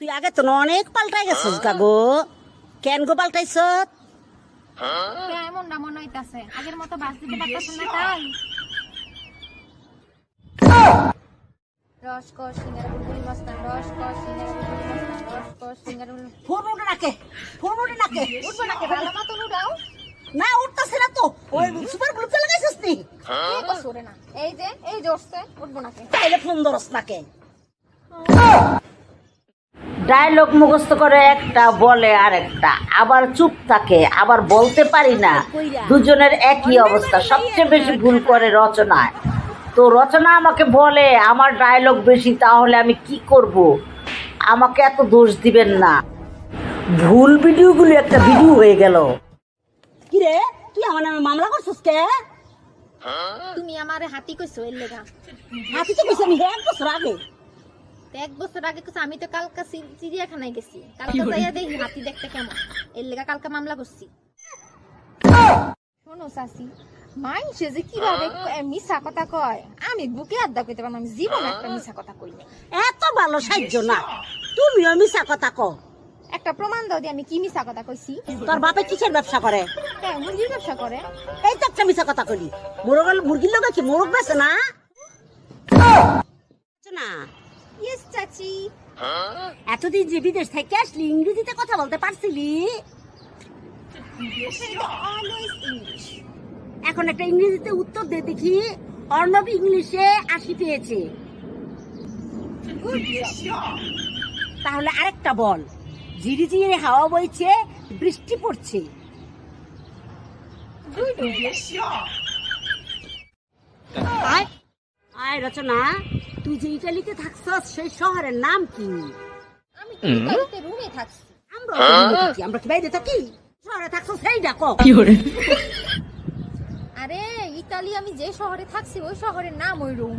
তুই আগে তো অনেক পাল্টাই গেছিস গাগো কেন গো পাল্টাইছ? এমন না মনে হইতাছে। আগের মতো বাস দিতে পারতেছেন না তাই। সিঙ্গারা বুলবুলি মস্তান রস কর সিঙ্গারা বুলবুলি মস্তান রস কর বুলবুলি ফোন উঠে নাকে ফোন উঠে নাকে উঠবো নাকি ভালো না উঠতেছে না তো। ওই সুপার নি? এই না। এই যে এই উঠছে উঠবো নাকি। তাইলে ফোন ধরস নাকে। ডায়লগ মুখস্থ করে একটা বলে আর একটা আবার চুপ থাকে আবার বলতে পারি না। দুজনের একই অবস্থা সবচেয়ে বেশি ভুল করে রচনায় তো রচনা আমাকে বলে আমার ডায়লগ বেশি তাহলে আমি কি করব? আমাকে এত দোষ দিবেন না। ভুল ভিডিওগুলো একটা ভিডিও হয়ে গেল। কি রে? তুই আমার নামে মামলা করছিস কে? তুমি আমারে হাতি কইছো এর লেগা। হাতি তো কইছে আমি এক বছর আগে। তো এক বছর আগে কইছো আমি তো কালকা চিড়িয়াখানায় গেছি। কালকা যাইয়া দেখি হাতি দেখতে কেমন? এর লেগা কালকা মামলা করছি। শোনো চাচি মাইসে যে কীভাবে মিছা কথা কয় আমি বুকে আড্ডা কইতে পারব আমি জীবনে একটা মিছা কথা কই এত ভালো সাহায্য না তুমিও মিশা কথা ক একটা প্রমাণ দাও দি আমি কি মিছা কথা কইছি? তোর বাপে কিসের ব্যবসা করে? হ্যাঁ মুরগির ব্যবসা করে। এই তো একটা মিশা কথা কলি মোরগ মুরগির লোক কি মোরগ বেছে না? না? ইয়েস চাচি এতদিন যে বিদেশ থেকে আসলি ইংরেজিতে কথা বলতে পারছিলি? এখন একটা ইংরেজিতে উত্তর দে দেখি অর্ণব ইংলিশে আশি পেয়েছে। তাহলে আরেকটা বল ঝিরি ঝিরি হাওয়া বইছে বৃষ্টি পড়ছে। আয় রচনা। তুই যে ইটালিতে থাকছস সেই শহরের নাম কি? আমি তো ইতালিতে রুমে থাকছি? আমরা রুমে থাকি, আমরা কি বাইরে থাকি? শহরে থাকছস সেই ডাকো আরে ইতালি আমি যে শহরে থাকছি ওই শহরের নাম ওই রুম।